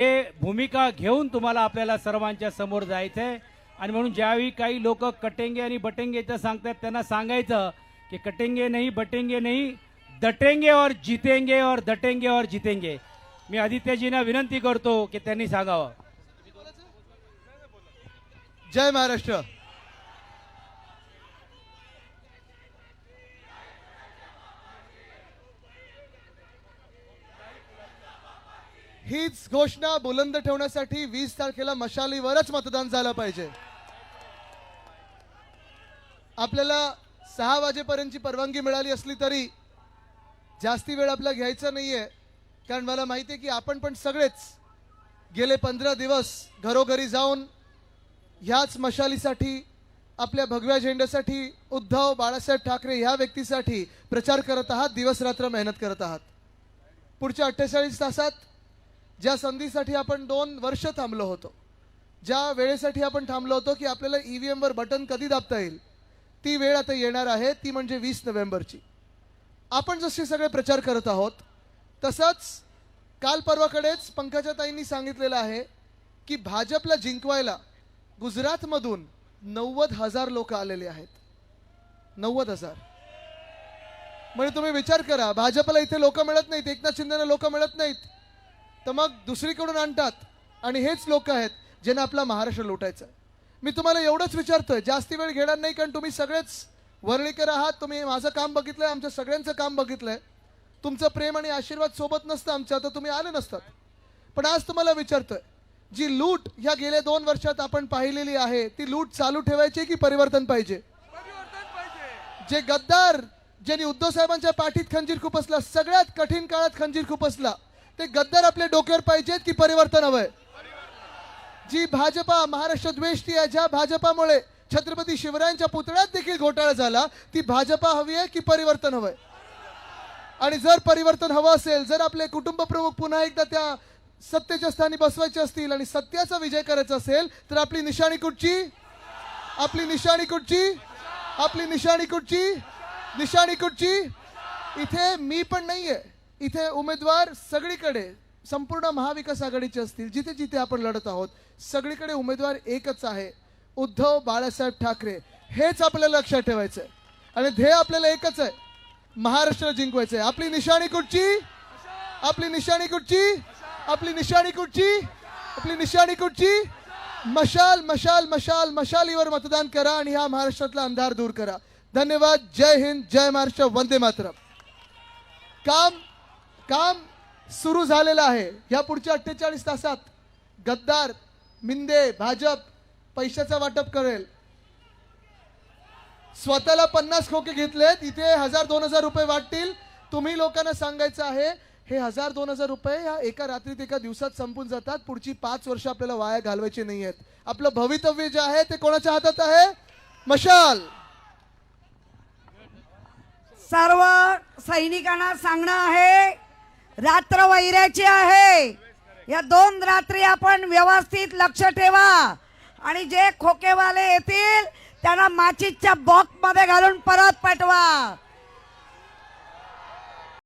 हे भूमिका घेऊन तुम्हाला आपल्याला सर्वांच्या समोर जायचं आहे आणि म्हणून ज्यावेळी काही लोक कटेंगे आणि बटेंगे इथं सांगतात त्यांना सांगायचं की कटेंगे नाही बटेंगे नाही दटेंगे और जितेंगे और दटेंगे और जितेंगे. मी आदित्यजींना विनंती करतो की त्यांनी सांगावं. जय महाराष्ट्र. हीच घोषणा बुलंद ठेवण्यासाठी वीस तारखेला मशालीवरच मतदान झालं पाहिजे. आपल्याला सहा वाजेपर्यंतची परवानगी मिळाली असली तरी जास्ती वेळ आपला घ्यायचा नाहीये. कारण मला माहिती आहे की आपण पण सगळेच गेले पंधरा दिवस घरोघरी जाऊन ह्याच मशालीसाठी आपल्या भगव्या झेंड्यासाठी उद्धव बाळासाहेब ठाकरे ह्या व्यक्तीसाठी प्रचार करत आहात दिवस रात्र मेहनत करत आहात. पुढच्या अठ्ठेचाळीस तासात ज्या संधीसाठी आपण दोन वर्ष थांबलो होतो ज्या वेळेसाठी आपण थांबलो होतो की आपल्याला ई व्ही एमवर बटन कधी दाबता येईल ती वेळ आता येणार आहे ती म्हणजे वीस नोव्हेंबरची. आपण जसे सगळे प्रचार करत आहोत तसंच काल परवाकडेच पंकजाताईंनी सांगितलेलं आहे की भाजपला जिंकवायला गुजरातमधून नव्वद हजार लोक आलेले आहेत. नव्वद हजार. म्हणजे तुम्ही विचार करा भाजपला इथे लोक मिळत नाहीत एकनाथ शिंदेना लोक मिळत नाहीत. तर मग दुसरीकडून आणतात. आणि हेच लोक आहेत ज्यांना आपला महाराष्ट्र लुटायचा. मी तुम्हाला एवढंच विचारतोय जास्ती वेळ घेणार नाही कारण तुम्ही सगळेच वर्णीकर आहात. तुम्ही माझं काम बघितलंय आमच्या सगळ्यांचं काम बघितलंय. तुमचं प्रेम आणि आशीर्वाद सोबत नसतं आमच्या तर तुम्ही आले नसतात. पण आज तुम्हाला विचारतोय जी लूट ह्या गेल्या दोन वर्षात आपण पाहिलेली आहे ती लूट चालू ठेवायची की परिवर्तन पाहिजे? जे गद्दार ज्यांनी उद्धव साहेबांच्या पाठीत खंजीर खुपसला सगळ्यात कठीण काळात खंजीर खुपसला ते गद्दार आपल्या डोक्यावर पाहिजेत की परिवर्तन हवंय. जी भाजपा महाराष्ट्र द्वेष्टी आहे ज्या भाजपामुळे छत्रपती शिवरायांच्या पुतळ्यात देखील घोटाळा झाला ती भाजपा हवी आहे की परिवर्तन हवंय? आणि जर परिवर्तन हवं असेल जर आपले कुटुंब प्रमुख पुन्हा एकदा त्या सत्तेच्या स्थानी बसवायचे असतील आणि सत्याचा विजय करायचा असेल तर आपली निशाणी कुठची? आपली निशाणी कुठची? आपली निशाणी कुठची? निशाणी कुठची? इथे मी पण नाहीये. इथे उमेदवार सगळीकडे संपूर्ण महाविकास आघाडीचे असतील जिथे जिथे आपण लढत आहोत सगळीकडे उमेदवार एकच आहे उद्धव बाळासाहेब ठाकरे. हेच आपल्याला लक्षात ठेवायचं आहे आणि ध्येय आपल्याला एकच आहे महाराष्ट्र जिंकवायचं आहे आपली निशाणी कुठची? आपली निशाणी कुठची? आपली निशाणी कुठची? आपली निशाणी कुठची? मशाल मशाल मशाल मशालीवर मतदान करा आणि ह्या महाराष्ट्रातला अंधार दूर करा. धन्यवाद. जय हिंद. जय महाराष्ट्र. वंदे मातरम. काम काम सुरू झालेलं आहे. या पुढच्या अठ्ठेचाळीस तासात गद्दार मिंदे भाजप पैशाचा वाटप करेल. स्वतःला पन्नास खोके घेतलेत. इथे हजार दोन हजार रुपये वाटतील. तुम्ही लोकांना सांगायचं आहे हे हजार दोन हजार रुपये या एका रात्रीत एका दिवसात संपून जातात. पुढची पाच वर्ष आपल्याला वाया घालवायची नाही आहेत आपलं भवितव्य जे आहे ते कोणाच्या हातात आहे? मशाल. सर्व सैनिकांना सांगणं आहे रात्र वैऱ्याची आहे. या दोन रात्री आपण व्यवस्थित लक्ष ठेवा. आणि जे खोकेवाले येतील त्यांना माचीच्या बॉक्समध्ये घालून परत पाठवा